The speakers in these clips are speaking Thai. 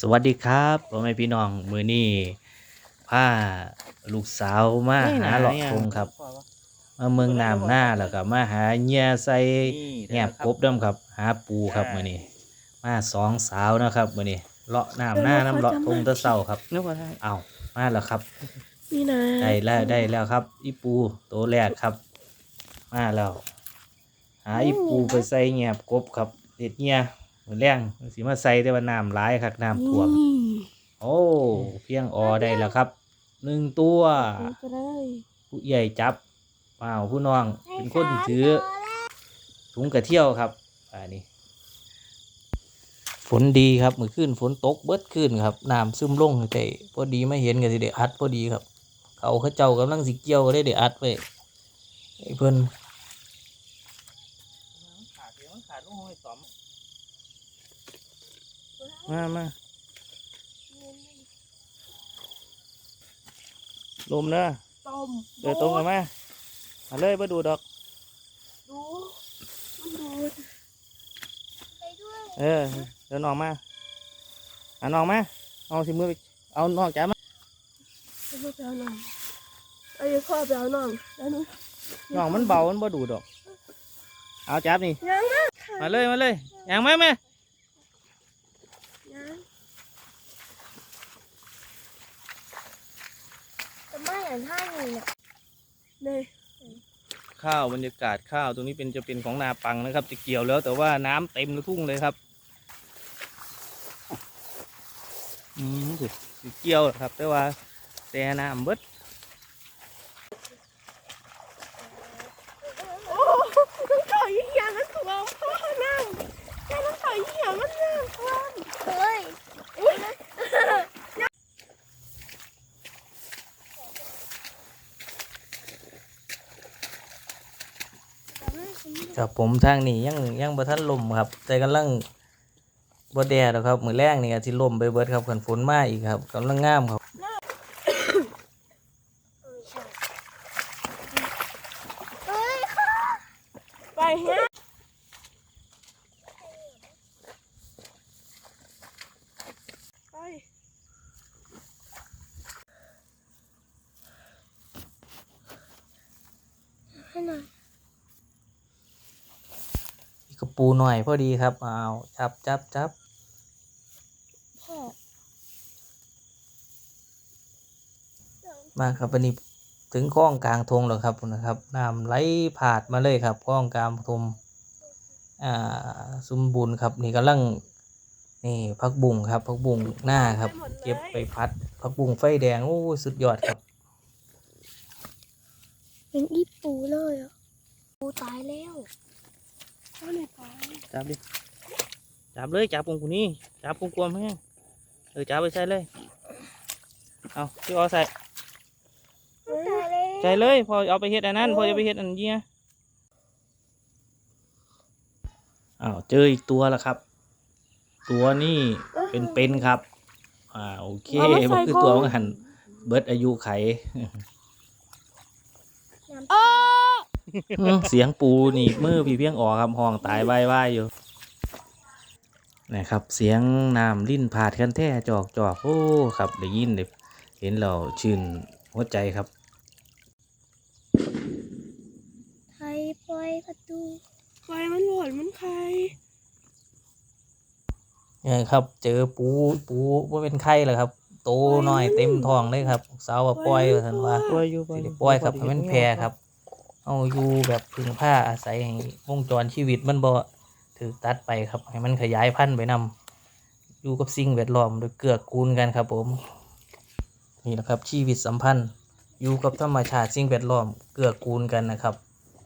สวัสดีครับพ่อแม่พี่น้องมือนี้พาลูกสาวมาหาเลาะทงครับ มาเมืองน้ำหน้าแล้วก็มาหาเหยี่ยใส่แงบกบน้ำครับ หาปูครับมือนี้มาสองสาวนะครับมือนี้เลาะน้ำหน้าน้ำเลาะทงตะเศร้าครับนึกว่าได้เอามาแล้วครับ นี่นะได้แล้วได้แล้วครับ อีปูตัวแรกครับ มาแล้วหาอีปูไปใส่แงบกบครับเด็ดเหยี่ย มือแรงสิมาใส่แต่ว่าน้ำร้ายครับน้ำท่วมนี่โอ้เพียงออได้แล้วครับหนึ่งตัวนี่ก็ได้ ผู้ใหญ่จับเปล่าผู้น้องเป็นคนถือถุงกระเที่ยวครับอันนี้ ฝนดีครับเมื่อคืนฝนตกเบิดคืนครับน้ำซึมลงแต่พอดีไม่เห็นกันสิเดอัดพอดีครับ เขาเขาเจ้ากำลังสิเกี่ยวได้เดอัดไว้ไอ้เพิ่นขาดเดี๋ยวมันขาดลูกห้อยสอม มามาลมเนอะต้มเดินตรงกันมามาเลยมาดูดอก ดูมันดูดเออ เดินออกมาอันออกมาเอาสิมือไปเอานอกจ้ามาจะไปเอาหน่อยไอ้พ่อไปเอาหน่อยแล้วหนูนอกมันเบามันบ่ดูดอก เอาจับนี่ยังนะมาเลยมาเลยยังไหมแม่ ยัง ไม่เห็นท่านี่เนี่ยเลยข้าวบรรยากาศข้าวตรงนี้เป็นจะเป็นของนาปังนะครับ จะเกี่ยวแล้ว แต่ว่าน้ำเต็มทุ่งเลยครับ อืมสิสิเกี่ยวครับ แต่ว่าแต่น้ำเบิด โอ้ต้องต่อยยี่ห้อมันถ่วงพ่อนั่งแกต้องต่อยยี่ห้อมันนั่งพ่อเฮ้ยอุ้ย ครับผมทางนี้ยังยังบ่ทันลมครับ แต่กำลังบ่แดดหรอกครับมือแรงนี่ก็สิลมไปเบิดครับกันฝนมาอีกครับกำลังงามครับไปฮะไปให้หน่อย กระปูหน่อยพอดีครับเอาจับจับจับมาครับวันนี้ถึงคลองกลางทงแล้วครับนะครับน้ำไหลผาดมาเลยครับคลองกลางทงอ่าสมบูรณ์ครับนี่กำลังนี่พักบุ้งครับพักบุ้งหน้าครับ เก็บไปพัดพักบุ้งไฟแดงโอ้สุดยอดครับ เป็นอีปูเลยอะปูตายแล้ว จับดิจับเลยจับปุ่งกูนี่จับปุ่งกลวมแห้งเออจับไปใส่เลยเอาพี่ออใส่ตายแล้วใส่เลยพอเอาไปเฮ็ดอันนั้นพอจะไปเฮ็ดอันเยี่ยอ้าวเจออีกตัวแล้วครับ ตัวนี้เป็นเป็นครับ อ่าโอเคมันคือตัวของหันเบิดอายุไข อ้อ อื้อ เสียงปูหนีบมือพี่เพียงออกครับห้องตายไหว้ๆอยู่นะครับ เสียงน้ำลิ้นผาดกันแท้จอกจอกโอ้ครับได้ยินได้เห็นเราชื่นหัวใจครับใครปล่อยประตูไฟมันหลอนมันใครเนี่ยครับ เจอปูปูว่าเป็นไข่แล้วครับโตหน่อยเต็มท้องเลยครับ สาวว่าปล่อยว่าท่านว่าปล่อยอยู่สิได้ปล่อยครับให้มันแพร่ครับ เอาอยู่แบบพึ่งผ้าอาศัยให้วงจรชีวิตมันบ่ถือตัดไปครับ ให้มันขยายพันธุ์ไปนำอยู่กับสิ่งแวดล้อมโดยเกื้อกูลกันครับผม นี่แหละครับชีวิตสัมพันธ์ อยู่กับธรรมชาติสิ่งแวดล้อมเกื้อกูลกันนะครับ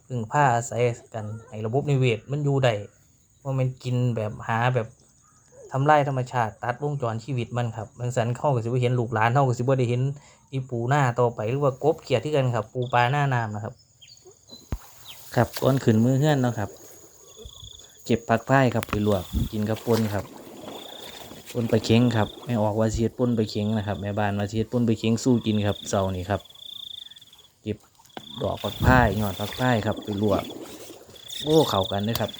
พึ่งผ้าอาศัยกันให้ระบบนิเวศมันอยู่ได้ว่ามันกินแบบหาแบบทำลายธรรมชาติตัดวงจรชีวิตมันครับบางสันเข้าก็สิบเห็นลูกหลานเข้าก็สิบได้เห็นอีปูหน้าต่อไปหรือว่ากบเขียดที่กันครับ ปูปลาหน้าน้ำนะครับ ครับก้อนขึ้นมือเฮื่อนเนาะครับ เก็บผักไผ่ครับไปลวกกินกับปนครับปนไปเค็งครับแม่ออกว่าเสียดปนไปเค็งนะครับแม่บ้านมาเสียดปนไปเค็งสู้กินครับเสาร์นี้ครับ เก็บดอกผักไผ่ยอดผักไผ่ครับไปลวกโอ้เข้ากันเลยครับ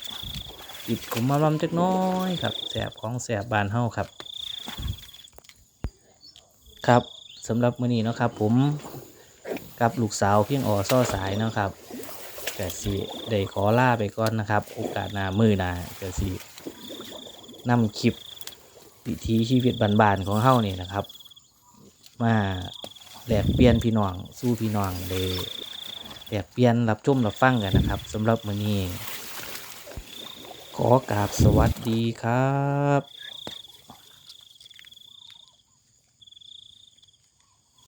ติดขมมาลำจักน้อยครับแสบของแสบบานเฮาครับ ครับสำหรับมื้อนี้เนาะครับ ผมกับลูกสาวเพียงอ่อซ่อสายเนาะครับ กสิได้ขอลาไปก่อนนะครับ โอกาสหน้ามือหน้ากสินำคลิปวิถีชีวิตบานๆของเฮานี่นะครับ มาแลกเปลี่ยนพี่น้องสู้พี่น้องเลยแลกเปลี่ยนรับชมรับฟังกันนะครับสำหรับมื้อนี้ขอกราบสวัสดีครับ